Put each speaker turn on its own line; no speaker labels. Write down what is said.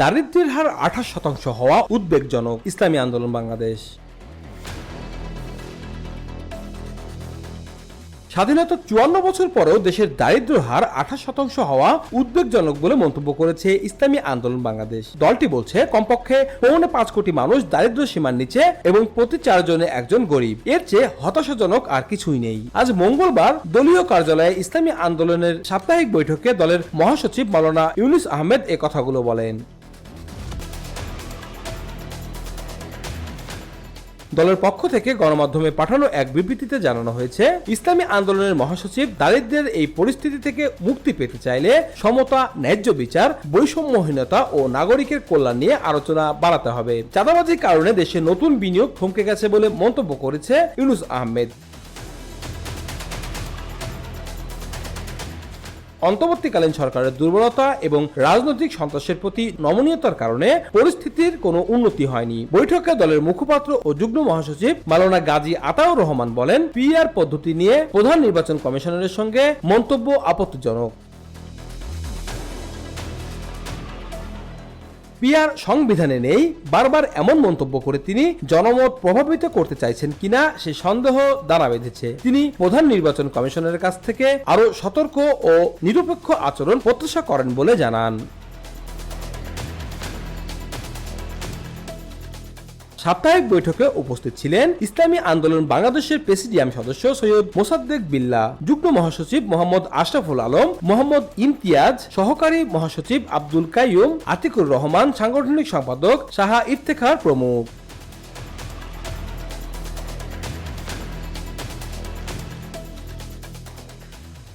দারিদ্র্যের হার আঠাশ শতাংশ হওয়া উদ্বেগজনক। ইসলামী আন্দোলন বাংলাদেশ। স্বাধীনতা চুয়ান্ন বছর পরেও দেশের দারিদ্র্য হার আঠাশ শতাংশ হওয়া উদ্বেগজনক বলে মন্তব্য করেছে ইসলামী আন্দোলন বাংলাদেশ। দলটি বলছে, কমপক্ষে পৌনে পাঁচ কোটি মানুষ দারিদ্র্য সীমার নিচে এবং প্রতি চারজনে একজন গরিব। এর চেয়ে হতাশাজনক আর কিছুই নেই। আজ মঙ্গলবার দলীয় কার্যালয়ে ইসলামী আন্দোলনের সাপ্তাহিক বৈঠকে দলের মহাসচিব মাওলানা ইউনুস আহমেদ এ কথাগুলো বলেন। দলের পক্ষ থেকে গণমাধ্যমে পাঠানো এক বিবৃতিতে জানানো হয়েছে, ইসলামী আন্দোলনের মহাসচিব দারিদ্রের এই পরিস্থিতি থেকে মুক্তি পেতে চাইলে সমতা, ন্যায্য বিচার, বৈষম্যহীনতা ও নাগরিকের কল্যাণ নিয়ে আলোচনা বাড়াতে হবে। চাঁদাবাজির কারণে দেশে নতুন বিনিয়োগ থমকে গেছে বলে মন্তব্য করেছে ইউনুস আহমেদ। অন্তর্বর্তীকালীন সরকারের দুর্বলতা এবং রাজনৈতিক সন্ত্রাসের প্রতি নমনীয়তার কারণে পরিস্থিতির কোনো উন্নতি হয়নি। বৈঠকে দলের মুখপাত্র ও যুগ্ম মহাসচিব মালানা গাজী আতাউর রহমান বলেন পিআর পদ্ধতি নিয়ে প্রধান নির্বাচন কমিশনারের সঙ্গে মন্তব্য আপত্তিজনক। পিআর সংবিধানে নেই, বারবার এমন মন্তব্য করে তিনি জনমত প্রভাবিত করতে চাইছেন কিনা সে সন্দেহ দ্বারা বেঁধেছে। তিনি প্রধান নির্বাচন কমিশনের কাছ থেকে আরও সতর্ক ও নিরপেক্ষ আচরণ প্রত্যাশা করেন বলে জানান। সাপ্তাহিক বৈঠকে উপস্থিত ছিলেন ইসলামী আন্দোলন বাংলাদেশের প্রেসিডিয়াম সদস্য সৈয়দ মোসাদ্দেক বিল্লা, যুগ্ম মহাসচিব মোহাম্মদ আশরাফুল আলম, মোহাম্মদ ইমতিয়াজ, সহকারী মহাসচিব আব্দুল কাইয়ুম, আতিকুর রহমান, সাংগঠনিক সম্পাদক সাহা ইফতেখার প্রমুখ।